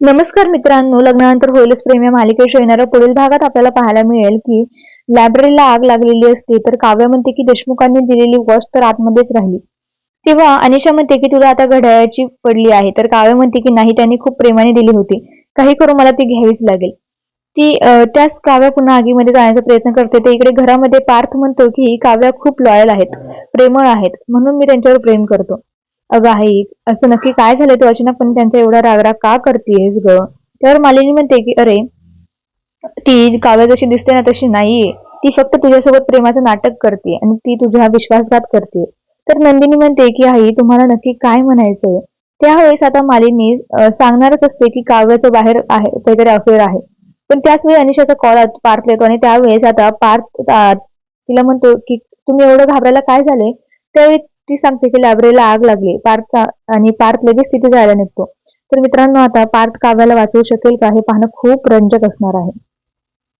नमस्कार मित्रांनो लग्नानंतर होईलच प्रेम. या मालिकेच्या येणाऱ्या पुढील भागात आपल्याला पाहायला मिळेल की लायब्ररीला आग लागलेली असते तर काव्य म्हणते की देशमुखांनी दिलेली वॉच तर आतमध्येच राहिली. तेव्हा अनिशा म्हणते की तुला आता घड्याळाची पडली आहे तर काव्य म्हणते की नाही त्यांनी खूप प्रेमाने दिली होती. काही करून मला ती घ्यावीच लागेल. ती त्याच काव्य पुन्हा आगीमध्ये जाण्याचा प्रयत्न करते. तर इकडे घरामध्ये पार्थ म्हणतो की काव्या खूप लॉयल आहेत प्रेमळ आहेत म्हणून मी त्यांच्यावर प्रेम करतो. अगं आई असं नक्की काय झालं तू अचानकपणे त्यांचा एवढा रागराग का करतेयस ग? त्यावर मालिनी म्हणते की अरे ती काव्य जशी दिसते ना तशी नाहीये ती फक्त तुझ्यासोबत प्रेमाचं नाटक करते आणि ती तुझा विश्वासघात करते तर नंदिनी म्हणते की आई तुम्हाला नक्की काय म्हणायचंय? त्यावेळेस आता मालिनी सांगणारच असते की काव्याचं बाहेर आहे काहीतरी अफेअर आहे. पण त्याच वेळी अनिशाचा कॉल पार्थ येतो आणि त्यावेळेस आता पार्थ तिला म्हणतो की तुम्ही एवढं घाबरायला काय झाले त्यावेळी ती सांगते की लायब्ररीला आग लागली. पार्थचा आणि पार्थ लगेच तिथे जायला निघतो. तर मित्रांनो आता पार्थ काव्याला वाचवू शकेल का हे पाहणं खूप रंजक असणार आहे.